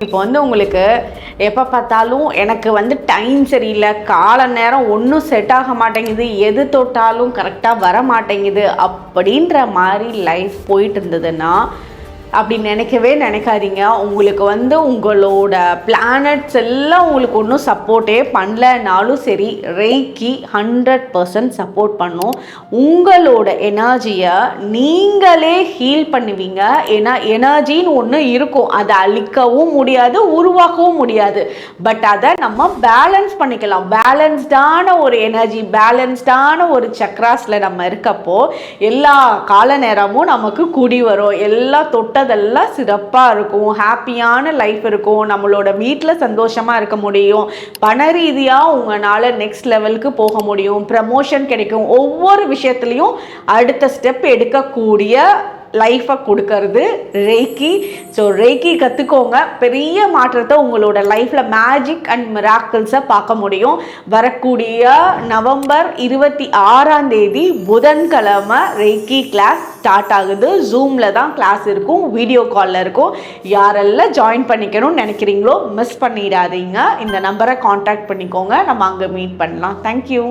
இப்போ வந்து உங்களுக்கு எப்போ பார்த்தாலும் எனக்கு வந்து டைம் சரியில்லை கால நேரம் ஒன்றும் செட் ஆக மாட்டேங்குது எது தொட்டாலும் கரெக்டாக வர மாட்டேங்குது அப்படின்ற மாதிரி லைஃப் போயிட்டு இருந்ததுன்னா அப்படி நினைக்கவே நினைக்காதீங்க. உங்களுக்கு வந்து உங்களோட பிளானட்ஸ் எல்லாம் உங்களுக்கு ஒன்றும் சப்போர்ட்டே பண்ணலனாலும் சரி ரெய்க்கி ஹண்ட்ரட் பர்சன்ட் சப்போர்ட் பண்ணும். உங்களோட எனர்ஜியை நீங்களே ஹீல் பண்ணுவீங்க. ஏன்னா எனர்ஜின்னு ஒன்று இருக்கும். அதை அழிக்கவும் முடியாது உருவாக்கவும் முடியாது. பட் அதை நம்ம பேலன்ஸ் பண்ணிக்கலாம். பேலன்ஸ்டான ஒரு எனர்ஜி பேலன்ஸ்டான ஒரு சக்ராஸில் நம்ம இருக்கப்போ எல்லா கால நேரமும் நமக்கு குடி வரும். எல்லா தொட்ட தொட்டதெல்லாம் சிறப்பாக இருக்கும். ஹாப்பியான லைஃப் இருக்கும். நம்மளோட வீட்டில் சந்தோஷமாக இருக்க முடியும். பண ரீதியாக உங்களால் நெக்ஸ்ட் லெவலுக்கு போக முடியும். ப்ரமோஷன் கிடைக்கும். ஒவ்வொரு விஷயத்துலையும் அடுத்த ஸ்டெப் எடுக்கக்கூடிய லைஃப்பை கொடுக்கறது ரேக்கி ஸோ ரேக்கி கற்றுக்கோங்க பெரிய மாற்றத்தை உங்களோட லைஃப்பில் மேஜிக் அண்ட் மிராக்கிள்ஸை பார்க்க முடியும். வரக்கூடிய நவம்பர் இருபத்தி ஆறாம் தேதி புதன்கிழமை ரேக்கி கிளாஸ் ஸ்டார்ட் ஆகுது. ஜூமில் தான் கிளாஸ் இருக்கும். வீடியோ காலில் இருக்கும். யாரெல்லாம் ஜாயின் பண்ணிக்கணும்னு நினைக்கிறீங்களோ மிஸ் பண்ணிடாதீங்க. இந்த நம்பரை காண்டாக்ட் பண்ணிக்கோங்க. நம்ம அங்கே மீட் பண்ணலாம். தேங்க்யூ